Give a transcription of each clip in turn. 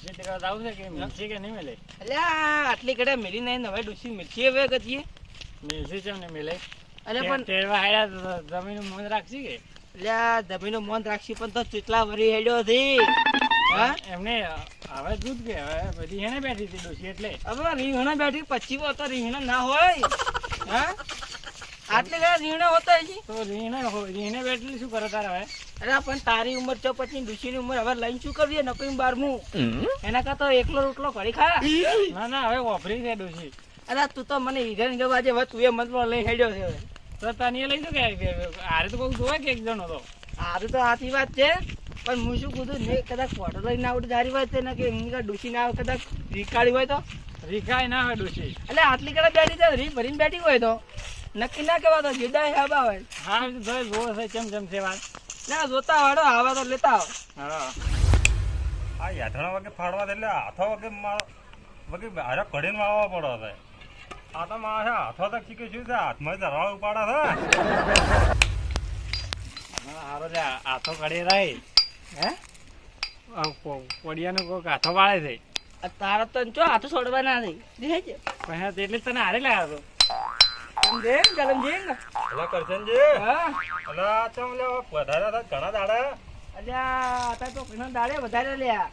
છે કે મિલશે કે નહીં મિલે? અલ્યા આટલી કડા મેરી નહીં હવે ડૂસી મિર્ચી હવે ગતિએ મિલશે છે ને મિલે. અરે પણ તેરવા હાડ્યા જમીન મોન રાખશી કે? અલ્યા દમીનો મોન રાખશી પણ તો ચેટલા વરી હેડ્યો હતી હા? એમને હવે દૂધ કે હવે બધી હેને બેઠી હતી ડોશી એટલે. હવે રીંગણા બેઠી પછી તો રીંગણા ના હોય. હા? આટલી કડા રીંગણા હોતા હજી તો રીને રીને બેઠેલી શું કરે તારે હવે? અરે પણ તારી ઉંમર છો પછી ડૂસીની ઉંમર. હવે લઈને શું કરીએ નકરી બારમું? એના કરતા એકલો રોટલો કરી ખા. ના ના હવે વાપરી છે ડોશી અરે તું તો મને હીરા વાજે હવે તું એ મતલબ લઈ હેડ્યો છે તો તને લઈ તો કે આરે તો કોઈ જોવે કે એક જણો તો. સારું તો આથી વાત છે. પણ હું શું કીધું ને કદાચ ફોટો લઈને આવડે સારી વાત છે ને કે એમની ડુસી ના આવે કદાચ રીકાળી હોય તો. રીખાય ના હોય ડુસી. એટલે આટલી કદાચ બેઠી છે રી ભરીને બેઠી હોય તો. નક્કી ના કહેવા તો જીડા હેબા હોય. હા ભાઈ જોવે છે ચમ ચમ છે વાત. ના જોતા વાળો આવા તો લેતા આવો. હા. આ યાથણા વગે ફાડવા દે એટલે હાથો વગે મા- વગે હારે કઢીને વાવવા પડે છે. આ તો માં છે હાથો તક શીખે શું છે હાથમાં ધરવા ઉપાડે છે. હારો લે હાથો કડી રહી. હે? કોડિયાનો કોઈક હાથો પાડે છે. આ તારા તો ચો હાથ છોડવા ના નહીં એટલે તને હારે લાવ્યો સમજે ગલમ જે. કરશનજી હા. એટલે ચમ લે વધારે હતા ઘણા દાડા. અલ્યા આ તો ઘણા દાડે વધારે લ્યા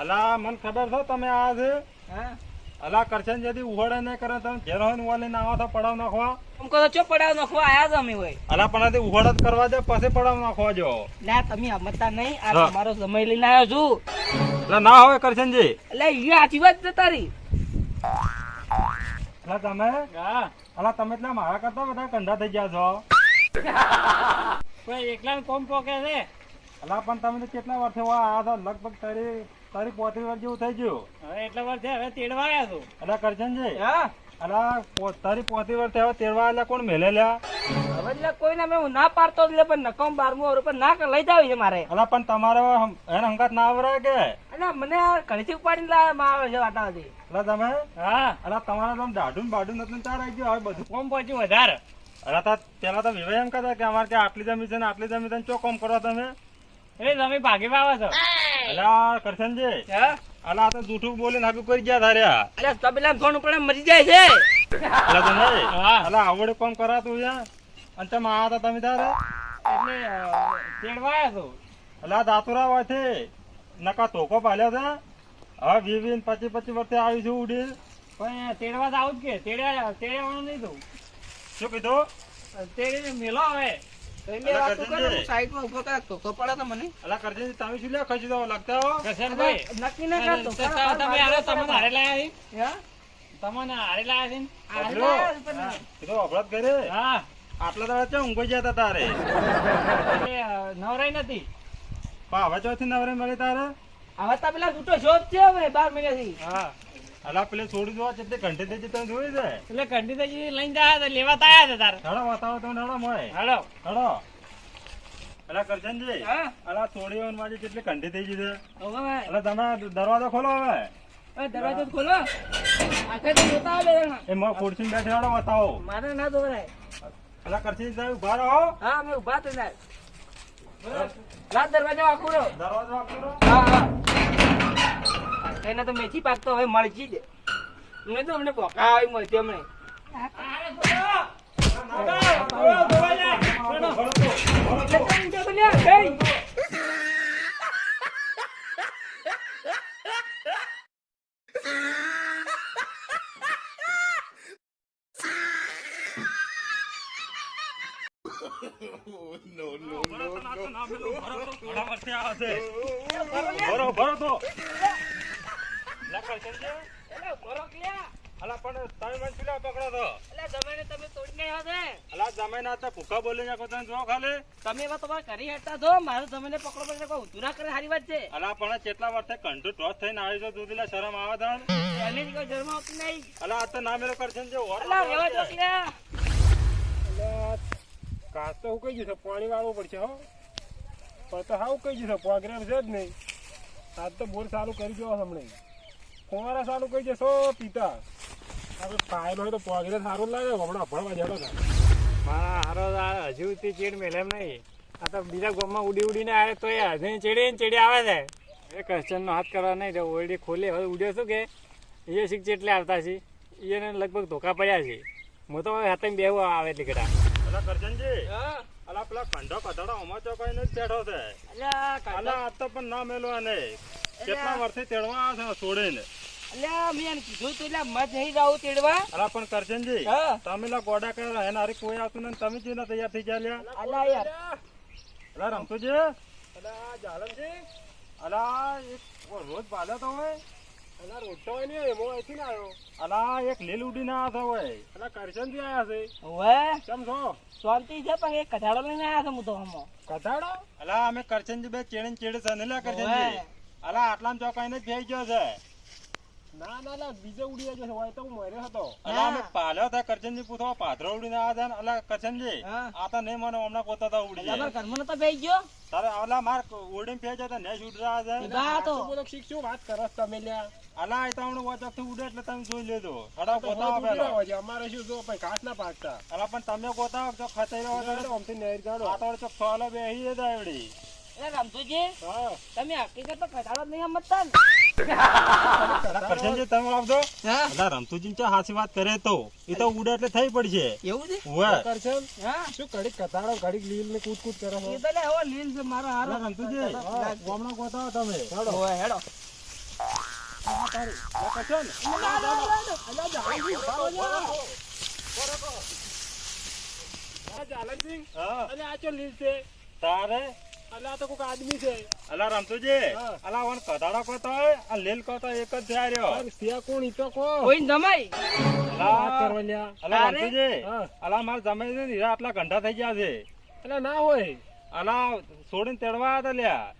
અલા મને ખબર છે તમે આ છે હા. અલા કરશન જેથી ઉહોડે નહીં કરે તમે ઘેર હોય ને આવો તો પડાવ નાખવા. કહો ચો પડાવ નાખવા? આયા જ અમે હોય. અલા પણ ઉહોડ જ કરવા દે પછી પડાવ નાખવા જો. ના તમે સમજતા નહીં. આ તમારો સમય લઈને આવ્યો છું. એટલે ના હોય કરશનજી એટલે એ સાચી વાત છે તારી. એટલે તમે? હા. અલા તમે એટલે મારા કરતા બધા કંધા થઈ ગયા છો? કોઈ એકલા કોમ પોકે છે? અલા પણ તમે કેટલા વર્ષે આ તો લગભગ તારી તારી પોત્રી વર્ષ જેવું થઈ ગયું. હવે એટલા વર્ષે હવે તેડવા આવ્યા છું. અલા કરશનજી હા. અલા તારી પોત્રી વર્ષે હવે તેરવા એટલે કોણ મેલે લ્યા? એટલે કોઈને મેં હું ના પાડતો એટલે પણ નકમ બારમું વરું પણ ના લઈ જાવ છે મારે. અલા પણ તમારે એને હંગાત ના આવરાય કે? અને મને આ ઉપાડી ઉપાડીને લાવવામાં આવે છે વાટાવાથી અલા તમે? હા. અલા તમારે તો દાઢું બાઢું નથી ચાર આવી ગયું હવે બધું કોમ પહોંચ્યું વધારે. અલા તા પેલા તો વિવાહ એમ કહેતા કે અમારે ત્યાં આટલી જમીન છે ને આટલી જમીન છે ને ચો કોમ કરો તમે? એ તમે ભાગી પાવા છો. અલા કરશનજી. હા? અલા તો જૂઠું બોલીને હાગું કરી ગયા તારે. અરે તબેલા ફોન ઉપર મરી જાય છે. અલા તમે હા. અલા આવડે કોમ કરાતું છે. અને તમે આ હતા તમે તારે એટલે તેડવાયા તેડવા એટલે આ અલા દાતુરા હોય નકા તોકો પાલ્યો હતા હવે વી વીન પચી પચી વર્ષે આવી છું ઉડી પણ તેડવા તો આવું જ કે તેડ્યા તેડ્યાવાનું નહીં તું શું કીધું? તેડીને મેલો હવે. એટલે અલા, વાતો કરે, કરજણજી. હું સાઈડમાં ઊભો કરે તો તો પડે મને. અલા કરજનજી તમે શું લ્યા? ખસી દો લગતા હો નક્કી ના કરતો હારે તમને હારે લાયા છે છે આટલા દાડા ચો ઊંઘી જતા તારે? નવરાઈ નથી. પણ હવે ચોથી નવરાઈ મળે તારે? હવે તબેલા છૂટો જોબ છે હવે બાર મહિનાથી. હા. અલા પેલે છોડી દો કેટલી ઘંટી થઈ તમે જોઈ છે? એટલે કંઠી લઈને જાય તો લેવા તાયા છે તારે. હળો બતાવો તમે હળો મોય. હળો હળો અલા કરજનજી. હા? અલા થોડી વાર માજી કેટલી ઘંટી થઈ છે. હવે અલા તમે દરવાજો ખોલો હવે. દરવાજો ખોલો. આખે તો જોતા આવે એ મો ખુરશી બેઠી હેડો બતાવો મારે ના દોરાય. અલા કરતી તમે ઊભા રહો હા અમે ઊભા તો જાય રાત દરવાજો આખો રહો દરવાજો રહો. હા હા એને તો મેથી પાક તો હવે મળી દે મેં તો અમને પોકા આવી મળતી અમને ફટાફટ થી આવે છે. ભરો ભરો તો. અલા કરજનજી અલા પણ તમે મને શું પકડો તો અલા જમાઈ તો ભૂખા બોલી નાખો તમે જો ખાલી. તમે એવા તમારા ઘરે હેઠતા છો મારે પકડો પડે કોઈ ઊંધું કરે સારી વાત છે. અલા પણ કેટલા વર્ષે કંઠું ટોસ થઈને આવી છો? દૂધીલા શરમ આવે કોઈ આવતી નહીં. અલા આ તો ના મેલો કરશે જે ઓર અલા રેવા દો લ્યા. અલા, કાચ તો ઉકાઈ જશે પાણી વાળવું પડશે હો. પણ તો હા ઉકાઈ જશે પોગરેમ છે જ નહીં. આજ તો બોર ચાલુ કરી દો હમણાં. કુંવારા ચાલુ કરી જશો પીતા. આપણે ફાયર હોય તો પોગરે સારું લાગે હમણાં ભણવા જડો ને મારા હારો હજુ તે ચેડ મેલે એમ નહીં. આ તો બીજા ગામમાં ઉડી ઉડીને આવે તો એ હજુ ચેડી ને ચેડી આવે છે. એ કરચનનો હાથ કરવા નહીં ઓરડી ઓલરેડી ખોલે હવે ઉડ્યો શું કે? એ શીખ એટલે આવતા છે. એને લગભગ ધોકા પડ્યા છે. હું તો હવે હાથે બેહું આવે એટલે ઘડા અલા કરજનજી અલા પેલા કંઢો કથાડો અમાર ચોકાઈ નથી બેઠો છે? અલા આ તો પણ ના મેલવા ને. કેટલા વર્ષે તેડવા છે છોડીને? અલ્યા મેં કીધું તું એટલે મત નહીં જાવું તેડવા. અલા પણ કરજનજી હા. તમે લા ગોડા કર્યા એના હારી કોઈ આવતું નહીં તમે જેના તૈયાર થઈ ગયા લ્યા. અલ્યા યાર અલા રમતુજી અલા જાલમજી. અલા એક રોજ બાલે તો હોય. અલા રોજ ને એમો અહીંથી ના આવ્યો. અલા એક લીલ ઉડીને આવ્યા હોય અલા કરશનથી આવ્યા છે હવે કેમ છો? શાંતિ છે પણ એક કઢાડો લઈને આવ્યા છે હું તો હમો અલા અમે કરશનજી બે ચેડે ચેડે છે ને લા. કરશનજી. અલા આટલામાં ચોકાઈને જ ભેઈ ગયો છે. ના ના લા બીજો ઉડી ગયો હોય તો હું મર્યો હતો. અલા અમે ના. પાલ્યો હતા કરશનજી પૂછવા પાથરો ઉડીને આવ્યા હતા ને? અલા કરશનજી આ તો નહીં મને હમણાં પોતા તો ઉડી અલ્યા જાય. નતો બેસી ગયો? તારે અલા માર ઓડીને ફેજ હતા ને ઉડ રહ્યા છે બા તો શીખશું વાત કરસ તમે લ્યા? અલા એ તો હમણાં વચકથી ઉડે એટલે તમે જોઈ લેજો. હડા પેલા. અમારે શું જો ભાઈ ઘાસ ના પાકતા અલા પણ તમે ગોતાવો તો ખતઈ રહ્યો તો આમથી નહેર ગાડો આ તો ચોક સોલે બેહી જ આવડી એ રમતુજી તમે હકીકત તો નહીં સમજતા ને? કરશનજી તમે આવજો. હા? રમતુજી ચા હાચી વાત કરે તો. એ તો ઉડે એટલે થઈ પડશે. એવું છે? ઓવે કરશન શું ઘડીક કથાડો ઘડીક લીલ ને કૂદ કૂદ કરો એ તો લે હવે લીલ છે મારો હારો. રમતુજી ગામડા ગોતાવો તમે ઓય હેડો કરશન જાલનસિંહ હા આ ચો લીલ છે તારે આ તો કોઈક આદમી છે. અલા રમતુજી અલા વન કથાડો કોતો આ લીલ કોતો એક જ થયા રહ્યો. અરે સિયા કોણ ઈ કો કોઈ જમાઈ અલા કરવા અલા રમતુજી અલા માર જમાઈ ને હીરા આટલા ઘંટા થઈ ગયા છે. અલા ના હોય. અલા છોડીને તેડવા હતા લ્યા.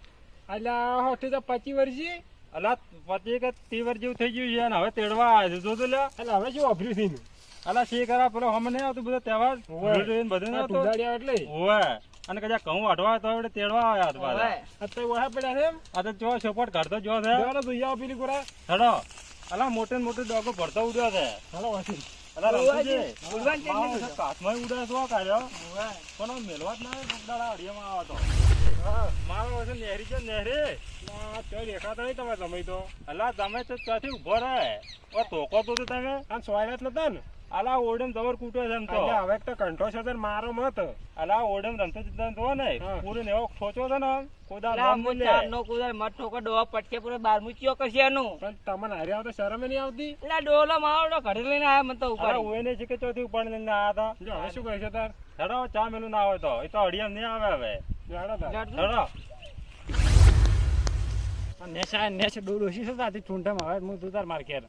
એટલે હોઠી તો પચી વર્ષી અલા પચી કે તીવર જેવું થઈ ગયું છે અને હવે તેડવા આવે છે. જોજો લ્યા. એટલે હવે શું વાપર્યું છે અલા શી કરા પેલો હમ નહીં આવતું બધો તહેવાર. બધું એટલે. ઓવે અને કજા ઘઉં વાઢવા તો હવે તેડવા આવ્યા હતા પાછા. આ વહા પડ્યા છે આ તો જો ચોપટ કાઢતો જો છે. દેવાનો તો પેલી કોરા હેડો. અલા મોટે મોટે ડોગો ભરતો ઉડ્યો છે. હડો વાસી અલા રમતુજી, ઉડવાન છે. મારો તો કાચમાં ઉડે તો કાઢ્યો પણ મેલવા જ ના દાડા અડિયામાં આવે તો. મારો છે નેહરી છે નેહરી. તો દેખાતો નહીં તમે તમે તો. અલા તમે તો ત્યાંથી ઊભો રહે. ઓ તોકો તો તો તમે? આમ સોયરા જ નતા ને? અલા ઓડમ તમાર કૂટો છે તો. હવે તો કંઠો છે મારો મત. અલા ઓડમ રમતો જતા તો ને. પૂરું એવો સોચો છે ને કોદા નામ મુ ચાર નો કોદા મત ઠોકો ડોહા પટકે પૂરો બાર મૂચ્યો કશે એનું. પણ તમને હારે આવતો શરમ નહીં આવતી? એટલે ડોલો મારો ઘરે લઈને આયા મને તો ઉપર ઓય ને છે કે ચોથી ઉપર લઈને આયા હતા. જો હવે શું કહે છે તાર? હેડો ચા મેલું ના આવે તો. એ તો અડિયમ નહીં આવે હવે. હેડો નેસા નેસ ડોડોશી છે તાથી ચૂંટામાં હવે હું તું તાર માર ઘેર.